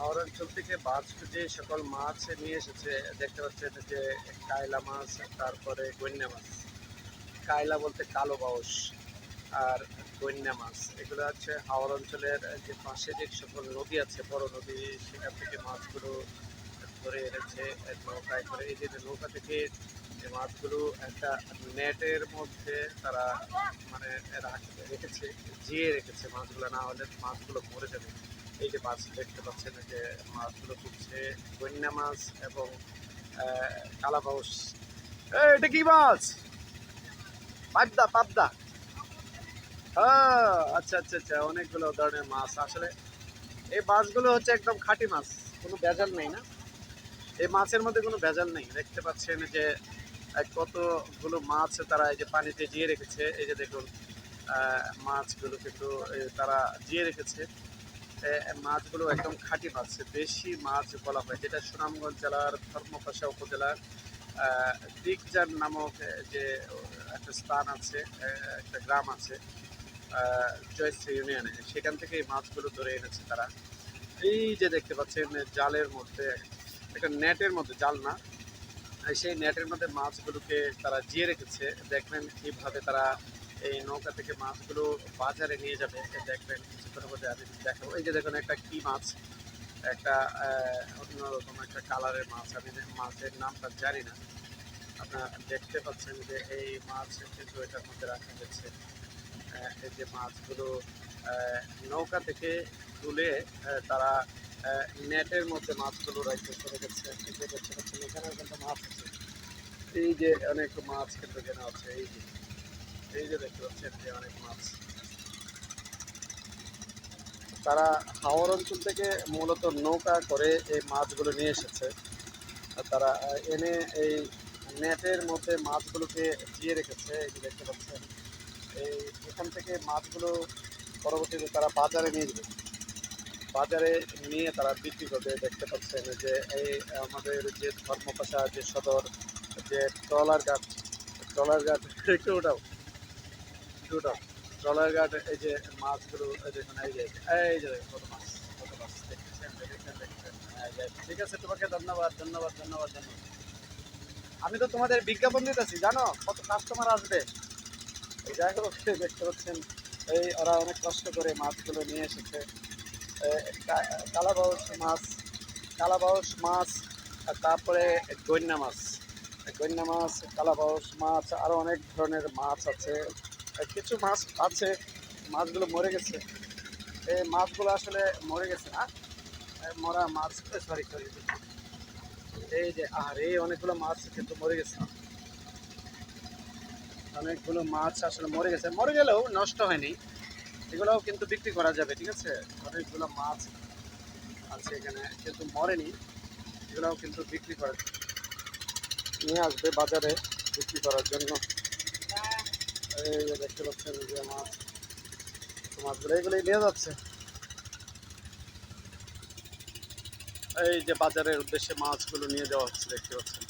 হাওড় অঞ্চল থেকে বাস যে সকল মাছ নিয়ে এসেছে, দেখতে পাচ্ছেন যে কায়লা মাছ, তারপরে গন্যা মাছ। কায়লা বলতে কালো বাউস আর গন্যা মাছ। এগুলো হচ্ছে হাওড় অঞ্চলের যে পাশে যে সকল নদী আছে, বড় নদী, সেখান থেকে মাছগুলো ধরে এনেছে, নৌকায় করে। এই যে নৌকা থেকে যে মাছগুলো একটা নেটের মধ্যে তারা মানে রাখ- রেখেছে, জিয়ে রেখেছে মাছগুলো, না হলে মাছগুলো মরে যাবে। এই যে মাছ দেখতে পাচ্ছেন যে মাছগুলো তুলছে গন্যা মাছ এবং কালাবাউস। এটা কি মাছ? পাবদা পাবদা। হ্যাঁ আচ্ছা আচ্ছা আচ্ছা অনেকগুলো ধরনের মাছ। আসলে এই মাছগুলো হচ্ছে একদম খাঁটি মাছ, কোনো ভেজাল নেই না। এই মাছের মধ্যে কোনো ভেজাল নেই। দেখতে পাচ্ছেন যে কতগুলো মাছ তারা এই যে পানিতে জিয়ে রেখেছে। এই যে দেখুন মাছগুলো কিন্তু তারা জিয়ে রেখেছে। মাছগুলো একদম খাঁটি মাছ বেশি মাছ বলা হয় যেটা সুনামগঞ্জ জেলার ধর্মপাশা উপজেলার আহ, দিকজান নামক যে একটা স্থান আছে একটা গ্রাম আছে জয়শ্রী ইউনিয়নে। সেখান থেকে এই মাছগুলো ধরে এনেছে তারা। এই যে দেখতে পাচ্ছেন জালের মধ্যে একটা নেটের মধ্যে জাল না সেই নেটের মধ্যে মাছগুলোকে তারা জিয়ে রেখেছে। দেখবেন কীভাবে তারা এই নৌকা থেকে মাছগুলো বাজারে নিয়ে যাবে। দেখবেন কিছুক্ষণের মধ্যে দেখাবো। এই যে দেখুন একটা কি মাছ? একটা আহ, অন্যরকম একটা কালারের মাছ। আমি মাছের নামটা জানি না। আপনারা দেখতে পাচ্ছেন যে এই মাছ কিন্তু এটার মধ্যে রাখা আহ, এই যে মাছগুলো নৌকা থেকে তুলে তারা নেটের মধ্যে মাছগুলো রেখে চলে গেছে। দেখতে পাচ্ছেন এখানেও কিন্তু মাছ আছে। এই যে অনেক মাছ কিন্তু এখানে আছে। এই যে এই যে দেখতে অনেক মাছ। তারা হাওড় অঞ্চল থেকে মূলত নৌকা করে এই মাছগুলো নিয়ে এসেছে। তারা এনে এই নেটের মধ্যে মাছগুলোকে জিয়ে রেখেছে, এই দেখতে পাচ্ছেন। এই এখান থেকে মাছগুলো পরবর্তীতে তারা বাজারে নিয়ে যাবে। বাজারে নিয়ে তারা বিক্রি করবে। দেখতে পাচ্ছেন যে এই আমাদের যে ধর্মপাশা, যে সদর, যে ট্রলার ঘাট ট্রলার ঘাট একটু ওটাও ওটাও ট্রলার ঘাট, এই যে মাছগুলো দেখুন, এই যে এই যে কত মাছ কত মাছ দেখতেছেন দেখেছেন, দেখছেন ঠিক আছে, তোমাকে ধন্যবাদ ধন্যবাদ ধন্যবাদ ধন্যবাদ। আমি তো তোমাদের বিজ্ঞাপন দিতেছি, জানো? কত কাস্টমার আসবে। যাই হোক, দেখতে পাচ্ছেন, এই ওরা অনেক কষ্ট করে মাছগুলো নিয়ে এসেছে। কালাবাউস মাছ কালাবাউস মাছ, আর তারপরে গন্যা মাছ। গন্যা মাছ, কালাবাউস মাছ আরও অনেক ধরনের মাছ আছে। কিছু মাছ আছে, মাছগুলো মরে গেছে। এই মাছগুলো আসলে মরে গেছে না মরা মাছ সরি সরি এই যে, আর এই অনেকগুলো মাছ কিন্তু মরে গেছে। অনেকগুলো মাছ আসলে মরে গেছে। মরে গেলেও নষ্ট হয়নি। এগুলোও কিন্তু বিক্রি করা যাবে, ঠিক আছে? অনেকগুলো মাছ আছে এখানে, কিন্তু মরেনি। এগুলোও কিন্তু বিক্রি করা নিয়ে আসবে বাজারে বিক্রি করার জন্য। এই যে দেখতে পাচ্ছেন যে মাছ মাছগুলো এগুলোই নিয়ে যাচ্ছে এই যে বাজারের উদ্দেশ্যে মাছগুলো নিয়ে যাওয়া হচ্ছে, দেখতে পাচ্ছেন।